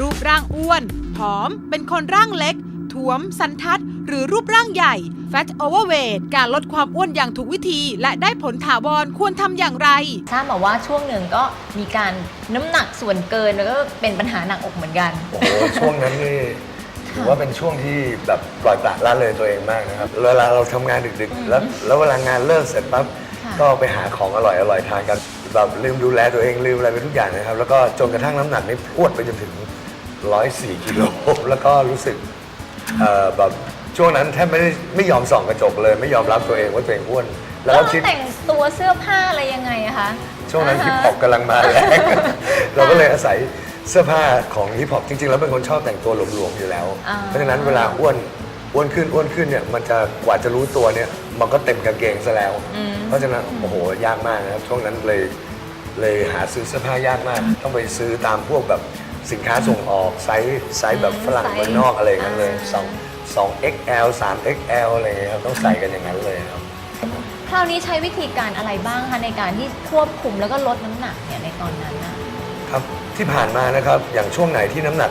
รูปร่างอ้วน ผอม เป็นคนร่างเล็กท้วม สันทัด หรือรูปร่างใหญ่ Fat Overweight การลดความอ้วนอย่างถูกวิธีและได้ผลถาวรควรทำอย่างไร ทราบมาว่าช่วงหนึ่งก็มีการน้ำหนักส่วนเกินแล้วก็เป็นปัญหาหนักอกเหมือนกัน โอ้โหช่วงนั้นนี่ถือว่าเป็นช่วงที่แบบปล่อยปละละเลยตัวเองมากนะครับ เวลาเราทำงานดึกๆ แล้วแล้วเวลางานเลิกเสร็จปั๊บค่ะก็ไปหาของอร่อยอร่อยทานกันแบบลืมดูแลตัวเองลืมอะไรไปทุกอย่างนะครับ แล้วก็จนกระทั่งน้ำหนักนี่พรวดไปจนถึง 104กิโลแล้วก็รู้สึกเอ่อแบบช่วงนั้นแทบไม่ได้ไม่ยอมส่องกระจกเลย ไม่ยอมรับตัวเองว่าตัวเองอ้วน แล้วแล้วก็คิด แต่งตัวเสื้อผ้าอะไรยังไงอะคะช่วงนั้นาฮิปฮะฮอปกำลังมาแรง เราก็เลยอาศัยเสื้อผ้าของฮิปฮอปจริงๆ แล้วเป็นคนชอบแต่งตัวหลวมๆอยู่แล้วอ่าเพราะฉะนั้นเวลาอ้วนอ้วนขึ้นอ้วนขึ้นเนี่ยมันจะกว่าจะรู้ตัวเนี่ยมันก็เต็มกางเกงซะแล้วอืมเพราะฉะนั้นโอ้โหยากมากนะครับช่วงนั้นเลยเลยหาซื้อเสื้อผ้ายากมาก ต้องไปซื้อตามพวกแบบ สินค้าส่งออกไซส์ไซส์แบบฝรั่งเมืองนอกอะไรอย่างนั้นเลยสองสอง XL 3 XL อะไรอย่างเงี้ยครับต้องใส่กันอย่างนั้นเลยครับ คราวนี้ใช้วิธีการอะไรบ้างคะในการที่ควบคุมแล้วก็ลดน้ำหนักเนี่ยในตอนนั้นน่ะครับที่ผ่านมานะครับอย่างช่วงไหนที่น้ำหนัก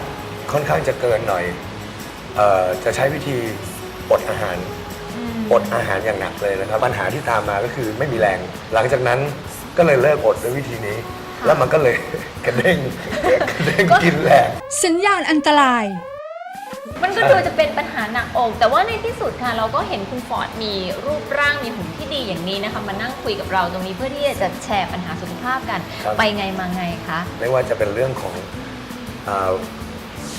ค่อนข้างจะเกินหน่อยเอ่อจะใช้วิธีอดอาหารอืมอดอาหารอย่างหนักเลยนะครับ ปัญหาที่ตามมาก็คือไม่มีแรง หลังจากนั้นก็เลยเลิกอดด้วยวิธีนี้ แล้วมันก็เลยกระเด้งกระเด้งกินแรงสัญญาณอันตราย มันก็ดูจะเป็นปัญหาหนักอก แต่ว่าในที่สุดค่ะ เราก็เห็นคุณฟอร์ดมีรูปร่างมีหุ่นที่ดีอย่างนี้นะคะมานั่งคุยกับเราตรงนี้เพื่อที่จะแชร์ปัญหาสุขภาพกัน ครับ ไปไงมาไงคะไม่ว่าจะเป็นเรื่องของอา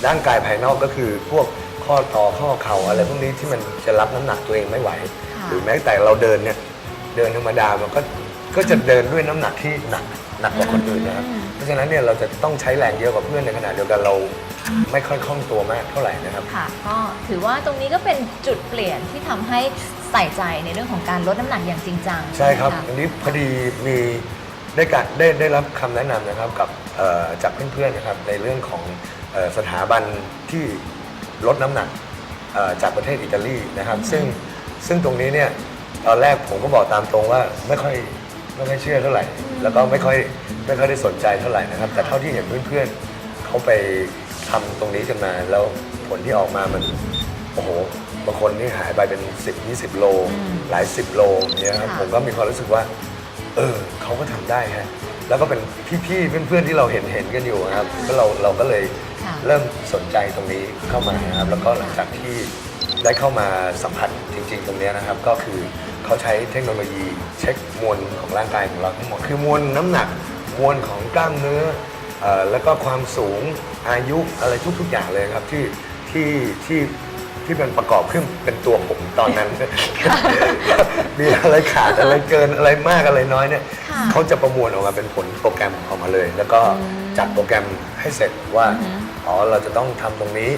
ร่างกายภายนอกก็คือพวกข้อต่อข้อเข่าอะไรพวกนี้ที่มันจะรับน้ำหนักตัวเองไม่ไหว ค่ะ หรือแม้แต่เราเดินเนี่ยเดินธรรมดามันก็ก็จะเดินด้วยน้ำหนักที่หนัก หนักกว่าคนอื่นนะครับอืมเพราะฉะนั้นเนี่ยเราจะต้องใช้แรงเยอะกว่าเพื่อนในขณะเดียวกันเราไม่ค่อยคล่องตัวมากเท่าไหร่นะครับ ค่ะก็ถือว่าตรงนี้ก็เป็นจุดเปลี่ยนที่ทำให้ใส่ใจในเรื่องของการลดน้ำหนักอย่างจริงจังใช่ครับ ไหมะ อันนี้พอดีมีได้การได้ได้รับคำแนะนำนะครับกับเอ่อจากเพื่อนๆนะครับในเรื่องของเอ่อสถาบันที่ลดน้ำหนักเอ่อจากประเทศอิตาลีนะครับ ซึ่งซึ่งตรงนี้เนี่ยตอนแรกผมก็บอกตามตรงว่าไม่ค่อยไม่ค่อยเชื่อเท่าไหร่แล้วก็ไม่ค่อยไม่ค่อยได้สนใจเท่าไหร่นะครับ แต่เท่าที่เห็นเพื่อนๆเขาไปทำตรงนี้กันมา แล้วผลที่ออกมามันโอ้โหบางคนนี่หายไปเป็น 10 20 โลอืมหลายสิบโลเนี่ยครับค่ะ ผมก็มีความรู้สึกว่า เออเขาก็ทำได้ฮะแล้วก็เป็นพี่ๆเพื่อนๆที่เราเห็นเห็นกันอยู่นะครับก็เราเราก็เลยค่ะ เริ่มสนใจตรงนี้เข้ามานะครับแล้วก็หลังจากที่ได้เข้ามาสัมผัสจริง ๆ ตรงเนี้ยนะครับ ก็คือ เขาใช้เทคโนโลยีเช็คมวลของร่างกายของเราทั้งหมดคือมวลน้ำหนักมวลของกล้ามเนื้อเอ่อแล้วก็ความสูงอายุอะไรทุก ๆ อย่างเลยครับที่ที่ที่ที่เป็นประกอบขึ้นเป็นตัวผมตอนนั้น มีอะไรขาดอะไรเกินอะไรมากอะไรน้อยเนี่ยค่ะเขาจะประมวลออกมาเป็นผลโปรแกรมออกมาเลย แล้วก็อืมจัดโปรแกรมให้เสร็จว่า อือฮึ อ๋อ เราจะต้องทำตรงนี้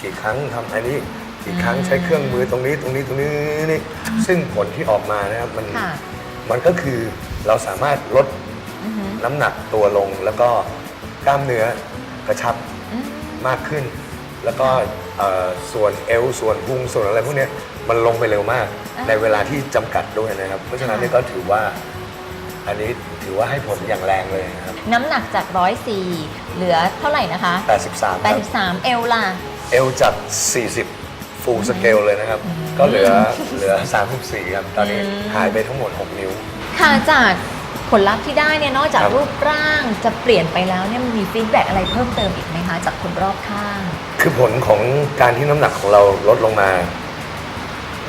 กี่ครั้งทำอันนี้ กี่ครั้งอืมใช้เครื่องมือตรงนี้ตรงนี้ตรงนี้นี่ซึ่งผลที่ออกมานะครับมันค่ะ มันก็คือเราสามารถลดอือหือน้ำหนักตัวลง แล้วก็กล้ามเนื้อกระชับอืมมากขึ้น แล้วก็เอ่อส่วนเอวส่วนพุงส่วนอะไรพวกเนี้ยมันลงไปเร็วมากอ่าในเวลาที่จำกัดด้วยนะครับ เพราะฉะนั้นค่ะนี่ก็ถือว่าอันนี้ถือว่าให้ผลอย่างแรงเลยนะครับ น้ำหนักจากร้อยสี่เหลือเท่าไหร่นะคะ 83ครับ83 เอลล่ะ เอลจาก 40 ฟูลสเกลเลยนะครับ ก็เหลือเหลือ34ครับ ตอนนี้อืม หายไปทั้งหมด 6 นิ้ว ค่ะจากผลลัพธ์ที่ได้เนี่ยนอกจากครับ รูปร่างจะเปลี่ยนไปแล้วเนี่ยมันมีฟีดแบ็กอะไรเพิ่มเติมอีกไหมคะจากคนรอบข้าง คือผลของการที่น้ำหนักของเราลดลงมา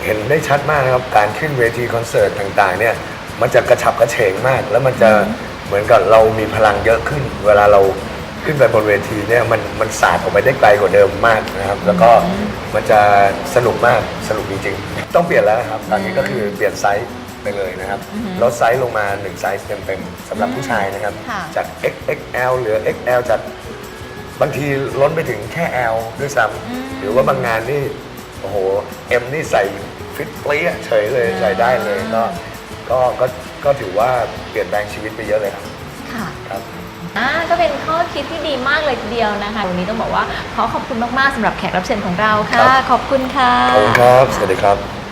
เห็นได้ชัดมากนะครับ การขึ้นเวทีคอนเสิร์ตต่างๆ เนี่ย มันจะกระฉับกระเฉงมาก แล้วมันจะเหมือนกับเรามีพลังเยอะขึ้น เวลาเรา ขึ้นไปบนเวทีเนี่ยมันมันสาดออกไปได้ไกลกว่าเดิมมากนะครับ แล้วก็มันจะสนุกมากสนุกจริงๆต้องเปลี่ยนแล้วนะครับตอนนี้ก็คือเปลี่ยนไซส์ไปเลยนะครับอือฮึลดไซส์ลงมา1ไซส์เต็มๆสำหรับผู้ชายนะครับค่ะจาก XXL เหลือ XL จากบางทีล้นไปถึงแค่ L ด้วยซ้อืมำหรือว่าบางงานนี่โอ้โห M นี่ใส่ฟิตเปรี้ยเฉยเลยใส่ได้เลยก็ก็ก็ก็ถือว่าเปลี่ยนแปลงชีวิตไปเยอะเลยครับ ค่ะ ครับ อ่าก็เป็นข้อคิดที่ดีมากเลยทีเดียวนะคะวันนี้ต้องบอกว่าขอขอบคุณมากๆสำหรับแขกรับเชิญของเราค่ะ ครับ ขอบคุณค่ะ ขอบคุณครับ สวัสดีครับ